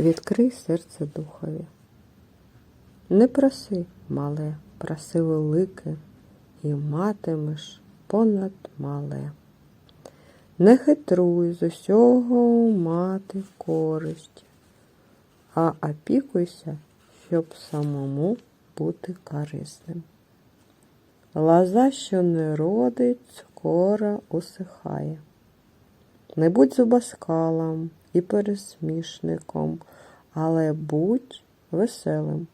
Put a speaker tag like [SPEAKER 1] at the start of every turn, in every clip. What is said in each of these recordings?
[SPEAKER 1] Відкрий серце духові. Не проси, мале, проси велике, і матимеш понад мале. Не хитруй з усього мати користь, а опікуйся, щоб самому бути корисним. Лоза, що не родить, скоро усихає. Не будь зубоскалом і пересмішником, але будь веселим.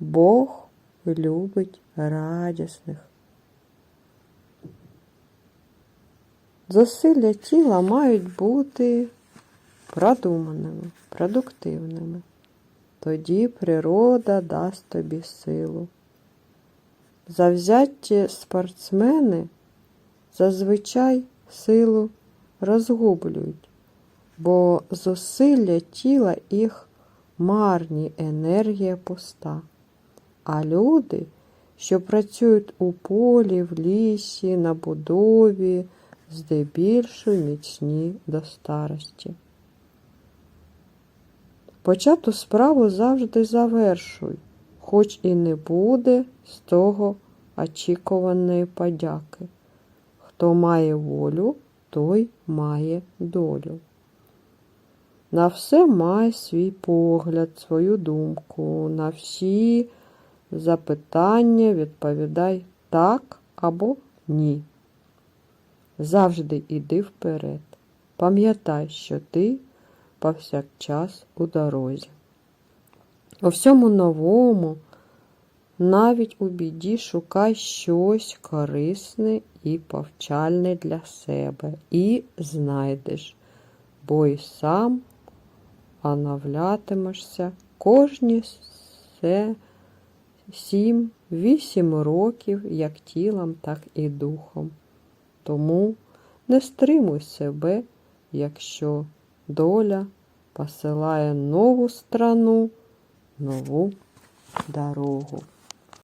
[SPEAKER 1] Бог любить радісних. Зусилля тіла мають бути продуманими, продуктивними. Тоді природа дасть тобі силу. Завзяті спортсмени зазвичай силу розгублюють, бо зусилля тіла їх марні енергія пуста. А люди, що працюють у полі, в лісі, на будові, здебільшого міцні до старості. Почату справу завжди завершуй, хоч і не буде з того очікуваної подяки. Хто має волю, той має долю. На все має свій погляд, свою думку, на всі запитання відповідай так або ні. Завжди іди вперед. Пам'ятай, що ти повсякчас у дорозі. У всьому новому, навіть у біді, шукай щось корисне і повчальне для себе, і знайдеш, бо й сам оновлятимешся кожні се сім-вісім років як тілом, так і духом. Тому не стримуй себе, якщо доля посилає нову страну, нову дорогу.